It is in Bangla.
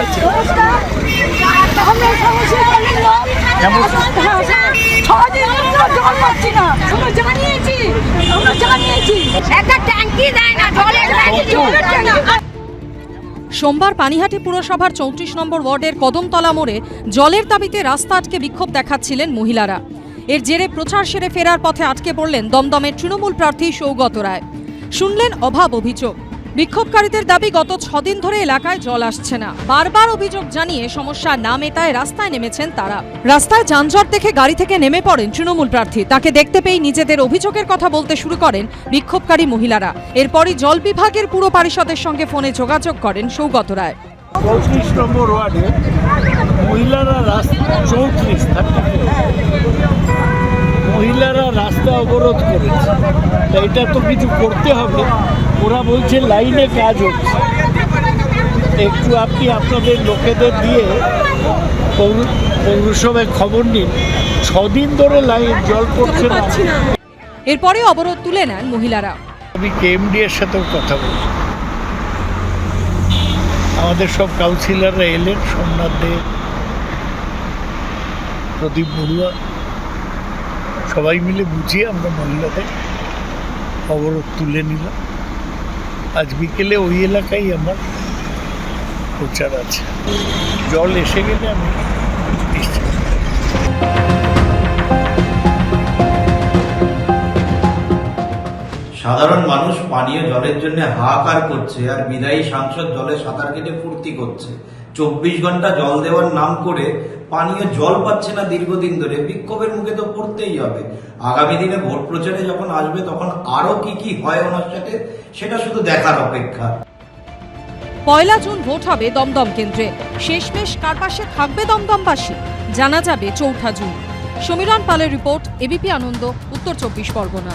হয়েছে সোমবার পানিহাটি পুরসভার চৌত্রিশ নম্বর ওয়ার্ডের কদমতলা মোড়ে জলের দাবিতে রাস্তা আটকে বিক্ষোভ দেখাচ্ছিলেন মহিলারা। এর জেরে প্রচার সেরে ফেরার পথে আটকে পড়লেন দমদমের তৃণমূল প্রার্থী সৌগত রায়। শুনলেন অভাব অভিযোগ। বিক্ষোভকারীদের দাবি, গত ছদিন ধরে এলাকায় জল আসছে না। বারবার অভিযোগ জানিয়ে সমস্যা না মেটায় রাস্তায় নেমেছেন তারা। রাস্তায় যানজট দেখে গাড়ি থেকে নেমে পড়েন তৃণমূল প্রার্থী। তাকে দেখতে পেয়ে নিজেদের অভিযোগের কথা বলতে শুরু করেন বিক্ষোভকারী মহিলারা। এরপরই জল বিভাগের পুর পরিষদের সঙ্গে ফোনে যোগাযোগ করেন সৌগত রায়। চৌত্রিশ নম্বর ওয়ার্ডে মহিলারা রাস্তা চৌত্রিশ মহিলারা রাস্তা অবরোধ করেছে। তা এটা তো কিছু করতে হবে। ওরা বলছে লাইনে কাজ হচ্ছে। একটু আপনি আপনাদের লোকেদের দিয়ে পৌরসভায় খবর নিন। ছদিন ধরে লাইন জল পড়ছে না। এরপরে অবরোধ তুলে নেন মহিলারা। আমি কেএমডি এর সাথেও কথা বলছি আমাদের সব কাউন্সিলররা এলেন সোমনাথ দে প্রদীপ বড়ুয়া। সবাই মিলে বুঝিয়ে আমরা মহিলাদের অবরোধ তুলে নিলাম। আজ বিকেলে ওই এলাকায় আমার প্রচার আছে। জল এসে গেলে আমি সাধারণ মানুষ পানীয় জলের জন্য হাহাকার করছে আর বিদায়ী সাংসদ জলে সাঁতার কেটে ফুর্তি করছে। চব্বিশ ঘণ্টা জল দেওয়ার নাম করে পানীয় জল পাচ্ছে না দীর্ঘদিন ধরে, বিক্ষোভের মুখে তো পড়তেই হবে। আগামী দিনে ভোট প্রচারে যখন আসবে, তখন আরও কি কি হয় ওনার সাথে, সেটা শুধু দেখার অপেক্ষা। পয়লা জুন ভোট হবে দমদম কেন্দ্রে। শেষমেশ কার পাশে থাকবে দমদমবাসী? জানা যাবে চৌঠা জুন। সমীরণ পালের রিপোর্ট এবিপি আনন্দ, উত্তর চব্বিশ পরগনা।